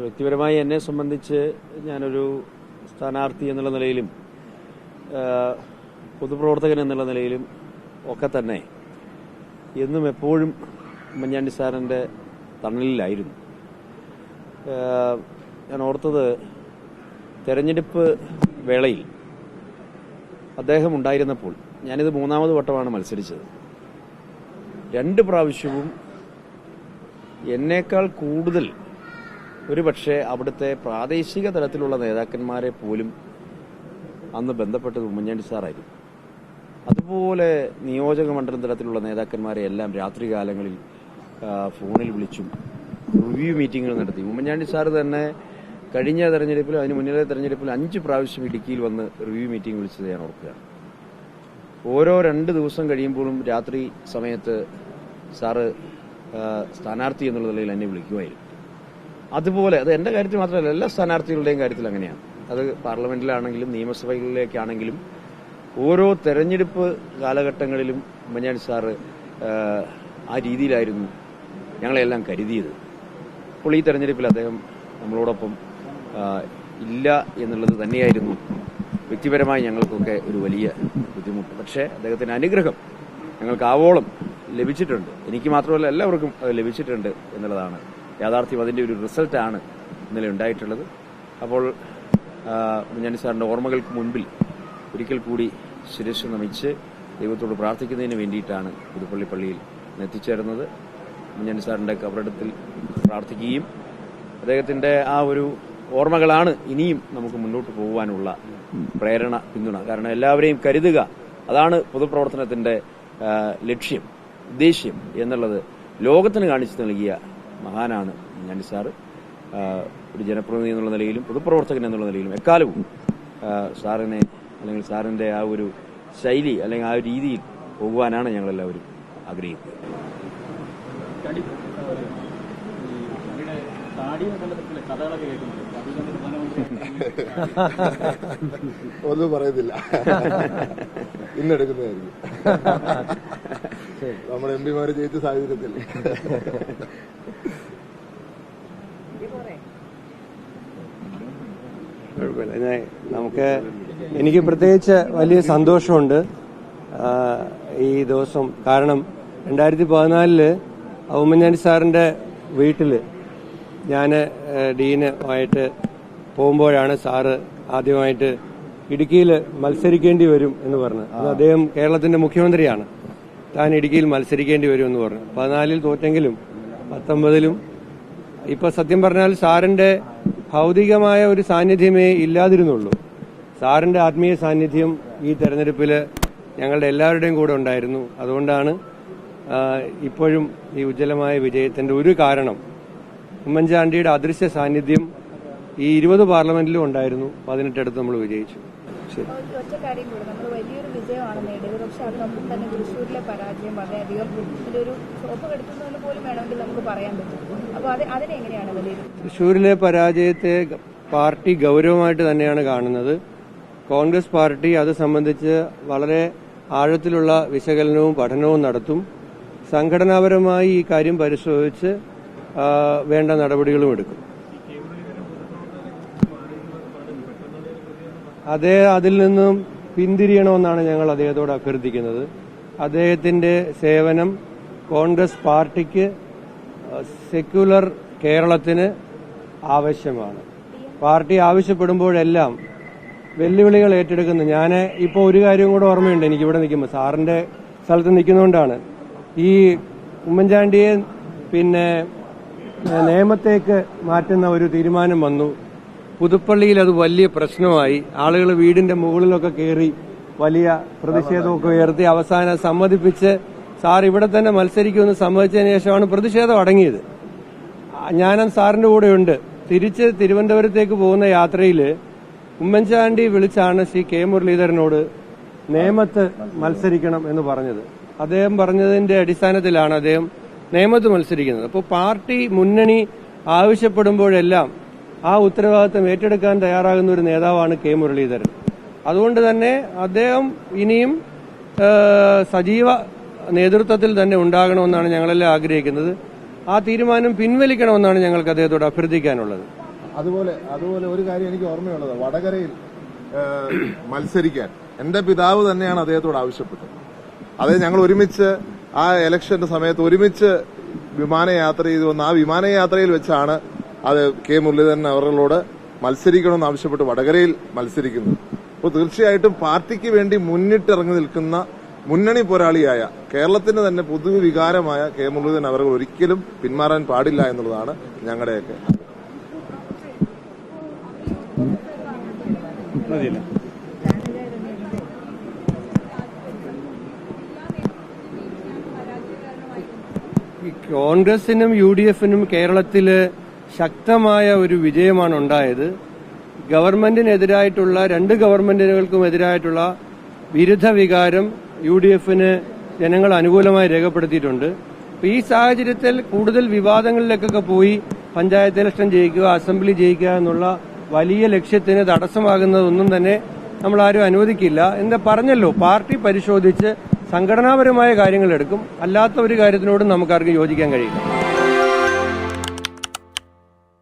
വ്യക്തിപരമായി എന്നെ സംബന്ധിച്ച് ഞാനൊരു സ്ഥാനാർത്ഥി എന്നുള്ള നിലയിലും പൊതുപ്രവർത്തകൻ എന്നുള്ള നിലയിലും ഒക്കെ തന്നെ എന്നും എപ്പോഴും ഉമ്മൻചാണ്ടി സാറിന്റെ തണലിലായിരുന്നു. ഞാൻ ഓർത്തത് തെരഞ്ഞെടുപ്പ് വേളയിൽ അദ്ദേഹം ഉണ്ടായിരുന്നപ്പോൾ ഞാനിത് മൂന്നാമത് വട്ടമാണ് മത്സരിച്ചത്. രണ്ട് പ്രാവശ്യവും എന്നേക്കാൾ കൂടുതൽ ഒരുപക്ഷെ അവിടുത്തെ പ്രാദേശിക തലത്തിലുള്ള നേതാക്കന്മാരെ പോലും അന്ന് ബന്ധപ്പെട്ടത് ഉമ്മൻചാണ്ടി സാറായിരുന്നു. അതുപോലെ നിയോജക മണ്ഡലം തലത്തിലുള്ള നേതാക്കന്മാരെ എല്ലാം രാത്രികാലങ്ങളിൽ ഫോണിൽ വിളിച്ചും റിവ്യൂ മീറ്റിങ്ങുകൾ നടത്തി. ഉമ്മൻചാണ്ടി സാർ തന്നെ കഴിഞ്ഞ തെരഞ്ഞെടുപ്പിൽ അതിന് മുന്നിലെ തെരഞ്ഞെടുപ്പിൽ അഞ്ച് പ്രാവശ്യം ഇടുക്കിയിൽ വന്ന് റിവ്യൂ മീറ്റിംഗ് വിളിച്ചത് ഞാൻ ഓർക്കുകയാണ് ഓരോ രണ്ട് ദിവസം കഴിയുമ്പോഴും രാത്രി സമയത്ത് സാറ് സ്ഥാനാർത്ഥി എന്നുള്ള നിലയിൽ എന്നെ വിളിക്കുമായിരുന്നു. അതുപോലെ അത് എന്റെ കാര്യത്തിൽ മാത്രമല്ല എല്ലാ സ്ഥാനാർത്ഥികളുടെയും കാര്യത്തിൽ അങ്ങനെയാണ്. അത് പാർലമെന്റിലാണെങ്കിലും നിയമസഭകളിലേക്കാണെങ്കിലും ഓരോ തെരഞ്ഞെടുപ്പ് കാലഘട്ടങ്ങളിലും ഉമ്മൻചാണ്ടി സാറ് ആ, രീതിയിലായിരുന്നു ഞങ്ങളെല്ലാം കരുതിയത്. അപ്പോൾ ഈ തെരഞ്ഞെടുപ്പിൽ അദ്ദേഹം നമ്മളോടൊപ്പം ഇല്ല എന്നുള്ളത് തന്നെയായിരുന്നു. വ്യക്തിപരമായി ഞങ്ങൾക്കൊക്കെ ഒരു വലിയ ബുദ്ധിമുട്ട്. പക്ഷേ അദ്ദേഹത്തിന്റെ അനുഗ്രഹം ഞങ്ങൾക്ക് ആവോളം ലഭിച്ചിട്ടുണ്ട്. എനിക്ക് മാത്രമല്ല എല്ലാവർക്കും ലഭിച്ചിട്ടുണ്ട് എന്നുള്ളതാണ് യാഥാർത്ഥ്യം അതിന്റെ ഒരു റിസൾട്ടാണ് ഇന്നലെ ഉണ്ടായിട്ടുള്ളത്. അപ്പോൾ ഉമ്മൻചാണ്ടി സാറിന്റെ ഓർമ്മകൾക്ക് മുൻപിൽ ഒരിക്കൽ കൂടി ശിരസ് നമിച്ച് ദൈവത്തോട് പ്രാർത്ഥിക്കുന്നതിന് വേണ്ടിയിട്ടാണ് പുതുപ്പള്ളി പള്ളിയിൽ എത്തിച്ചേർന്നത്. ഉമ്മൻചാണ്ടി സാറിന്റെ കബറിടത്തിൽ പ്രാർത്ഥിക്കുകയും അദ്ദേഹത്തിന്റെ ആ ഒരു ഓർമ്മകളാണ് ഇനിയും നമുക്ക് മുന്നോട്ട് പോകുവാനുള്ള പ്രേരണ പിന്തുണ. കാരണം എല്ലാവരെയും കരുതുക അതാണ് പൊതുപ്രവർത്തനത്തിന്റെ ലക്ഷ്യം ഉദ്ദേശ്യം എന്നുള്ളത് ലോകത്തിന് കാണിച്ചു നൽകിയ മഹാനാണ് ഉമ്മൻചാണ്ടി സാറ്. ഒരു ജനപ്രതിനിധി എന്നുള്ള നിലയിലും പൊതുപ്രവർത്തകൻ എന്നുള്ള നിലയിലും എക്കാലവും സാറിനെ അല്ലെങ്കിൽ സാറിന്റെ ആ ഒരു ശൈലി അല്ലെങ്കിൽ ആ ഒരു രീതിയിൽ പോകുവാനാണ് ഞങ്ങളെല്ലാവരും ആഗ്രഹിക്കുന്നത്. ഒന്നും പറയുന്നില്ല ഇന്നെടുക്കുന്നതായിരിക്കും. നമ്മുടെ എം പിമാര് ജയിച്ച സാഹചര്യത്തിൽ. നമുക്ക് എനിക്ക് പ്രത്യേകിച്ച് വലിയ സന്തോഷമുണ്ട്. ഈ ദിവസം. കാരണം രണ്ടായിരത്തി പതിനാലിൽ ഉമ്മൻചാണ്ടി സാറിന്റെ വീട്ടിൽ ഞാൻ ഡീന് ആയിട്ട് പോകുമ്പോഴാണ് സാറ് ആദ്യമായിട്ട് ഇടുക്കിയിൽ മത്സരിക്കേണ്ടി വരും എന്ന് പറഞ്ഞു. അദ്ദേഹം കേരളത്തിന്റെ മുഖ്യമന്ത്രിയാണ്. താൻ ഇടുക്കിയിൽ മത്സരിക്കേണ്ടി വരും എന്ന് പറഞ്ഞു. പതിനാലിൽ തോറ്റെങ്കിലും പത്തൊമ്പതിലും ഇപ്പൊ സത്യം പറഞ്ഞാൽ സാറിന്റെ ഭൗതികമായ ഒരു സാന്നിധ്യമേ ഇല്ലാതിരുന്നുള്ളൂ. സാറിന്റെ ആത്മീയ സാന്നിധ്യം ഈ തെരഞ്ഞെടുപ്പിൽ ഞങ്ങളുടെ എല്ലാവരുടെയും കൂടെ ഉണ്ടായിരുന്നു. അതുകൊണ്ടാണ് ഇപ്പോഴും ഈ ഉജ്ജ്വലമായ വിജയത്തിന്റെ ഒരു കാരണം ഉമ്മൻചാണ്ടിയുടെ അദൃശ്യ സാന്നിധ്യം ഈ ഇരുപത് പാർലമെന്റിലും ഉണ്ടായിരുന്നു. പതിനെട്ടടുത്ത് നമ്മൾ വിജയിച്ചു. ഒറ്റ കാര്യം കൂടെ. നമ്മൾ വലിയൊരു വിജയമാണ് നേടിയത് പക്ഷെ അതിനൊപ്പം തന്നെ തൃശ്ശൂരിലെ പരാജയം വളരെയധികം ഇതിന്റെ ഒരു ചോപ്പ് പോലും വേണമെങ്കിൽ നമുക്ക് പറയാൻ പറ്റും. അപ്പോൾ അത് അതിനെങ്ങനെയാണ് വിലയിരുത്തുന്നത് തൃശൂരിലെ പരാജയത്തെ പാർട്ടി ഗൗരവമായിട്ട് തന്നെയാണ് കാണുന്നത്. കോൺഗ്രസ് പാർട്ടി അത് സംബന്ധിച്ച് വളരെ ആഴത്തിലുള്ള വിശകലനവും പഠനവും നടത്തും. സംഘടനാപരമായി ഈ കാര്യം പരിശോധിച്ച് വേണ്ട നടപടികളും എടുക്കും. അദ്ദേഹം അതിൽ നിന്നും പിന്തിരിയണമെന്നാണ് ഞങ്ങൾ അദ്ദേഹത്തോട് അഭ്യർത്ഥിക്കുന്നത്. അദ്ദേഹത്തിന്റെ സേവനം കോൺഗ്രസ് പാർട്ടിക്ക് സെക്യുലർ കേരളത്തിന് ആവശ്യമാണ്. പാർട്ടി ആവശ്യപ്പെടുമ്പോഴെല്ലാം വെല്ലുവിളികൾ ഏറ്റെടുക്കുന്നു. ഞാൻ ഇപ്പോൾ ഒരു കാര്യം കൂടെ ഓർമ്മയുണ്ട്. എനിക്ക് ഇവിടെ നിൽക്കുമ്പോൾ സാറിന്റെ സ്ഥലത്ത് നിൽക്കുന്നതുകൊണ്ടാണ് ഈ ഉമ്മൻചാണ്ടിയെ പിന്നെ നിയമത്തേക്ക് മാറ്റുന്ന ഒരു തീരുമാനം വന്നു. പുതുപ്പള്ളിയിൽ അത് വലിയ പ്രശ്നമായി. ആളുകൾ വീടിന്റെ മുകളിലൊക്കെ കയറി വലിയ പ്രതിഷേധമൊക്കെ ഉയർത്തി അവസാനം സമ്മതിപ്പിച്ച് സാർ ഇവിടെ തന്നെ മത്സരിക്കുമെന്ന് സമ്മതിച്ചതിന് ശേഷമാണ് പ്രതിഷേധം അടങ്ങിയത്. ഞാനും സാറിന്റെ കൂടെ ഉണ്ട് തിരിച്ച് തിരുവനന്തപുരത്തേക്ക് പോകുന്ന യാത്രയിൽ ഉമ്മൻചാണ്ടി വിളിച്ചാണ് ശ്രീ കെ മുരളീധരനോട് നേമത്ത് മത്സരിക്കണം എന്ന് പറഞ്ഞത്. അദ്ദേഹം പറഞ്ഞതിന്റെ അടിസ്ഥാനത്തിലാണ് അദ്ദേഹം നേമത്ത് മത്സരിക്കുന്നത്. അപ്പോൾ പാർട്ടി മുന്നണി ആവശ്യപ്പെടുമ്പോഴെല്ലാം ആ ഉത്തരവാദിത്തം ഏറ്റെടുക്കാൻ തയ്യാറാകുന്ന ഒരു നേതാവാണ് കെ മുരളീധരൻ. അതുകൊണ്ട് തന്നെ അദ്ദേഹം ഇനിയും സജീവ നേതൃത്വത്തിൽ തന്നെ ഉണ്ടാകണമെന്നാണ് ഞങ്ങളെല്ലാം ആഗ്രഹിക്കുന്നത്. ആ തീരുമാനം പിൻവലിക്കണമെന്നാണ് ഞങ്ങൾക്ക് അദ്ദേഹത്തോട് അഭ്യർത്ഥിക്കാനുള്ളത്. അതുപോലെ അതുപോലെ ഒരു കാര്യം എനിക്ക് ഓർമ്മയുള്ളത്. വടകരയിൽ മത്സരിക്കാൻ എന്റെ പിതാവ് തന്നെയാണ് അദ്ദേഹത്തോട് ആവശ്യപ്പെട്ടത്. അത് ഞങ്ങൾ ഒരുമിച്ച് ആ ഇലക്ഷന്റെ സമയത്ത് ഒരുമിച്ച് വിമാനയാത്ര ചെയ്തു. വന്ന ആ വിമാനയാത്രയിൽ വെച്ചാണ് അത് കെ മുരളീധരൻ അവരോട് മത്സരിക്കണമെന്ന് ആവശ്യപ്പെട്ട് വടകരയിൽ മത്സരിക്കുന്നത് അപ്പോൾ തീർച്ചയായിട്ടും പാർട്ടിക്ക് വേണ്ടി മുന്നിട്ടിറങ്ങി നിൽക്കുന്ന മുന്നണി പോരാളിയായ കേരളത്തിന്റെ തന്നെ പൊതുവെ വികാരമായ കെ മുരളീധരൻ അവർ ഒരിക്കലും പിന്മാറാൻ പാടില്ല എന്നുള്ളതാണ് ഞങ്ങളുടെയൊക്കെ കോൺഗ്രസിനും യു ഡി എഫിനും കേരളത്തിൽ ശക്തമായ ഒരു വിജയമാണ് ഉണ്ടായത്. ഗവൺമെന്റിനെതിരായിട്ടുള്ള രണ്ട് ഗവൺമെന്റുകൾക്കും എതിരായിട്ടുള്ള വിരുദ്ധ വികാരം യു ഡി എഫിന് ജനങ്ങൾ അനുകൂലമായി രേഖപ്പെടുത്തിയിട്ടുണ്ട്. ഈ സാഹചര്യത്തിൽ കൂടുതൽ വിവാദങ്ങളിലേക്കൊക്കെ പോയി പഞ്ചായത്ത് ഇലക്ഷൻ ജയിക്കുക അസംബ്ലി ജയിക്കുക എന്നുള്ള വലിയ ലക്ഷ്യത്തിന് തടസ്സമാകുന്നതൊന്നും തന്നെ നമ്മൾ ആരും അനുവദിക്കില്ല. എന്ന് പറഞ്ഞല്ലോ പാർട്ടി പരിശോധിച്ച് സംഘടനാപരമായ കാര്യങ്ങൾ എടുക്കും അല്ലാത്ത ഒരു കാര്യത്തിനോടും നമുക്കാർക്കും യോജിക്കാൻ കഴിയില്ല.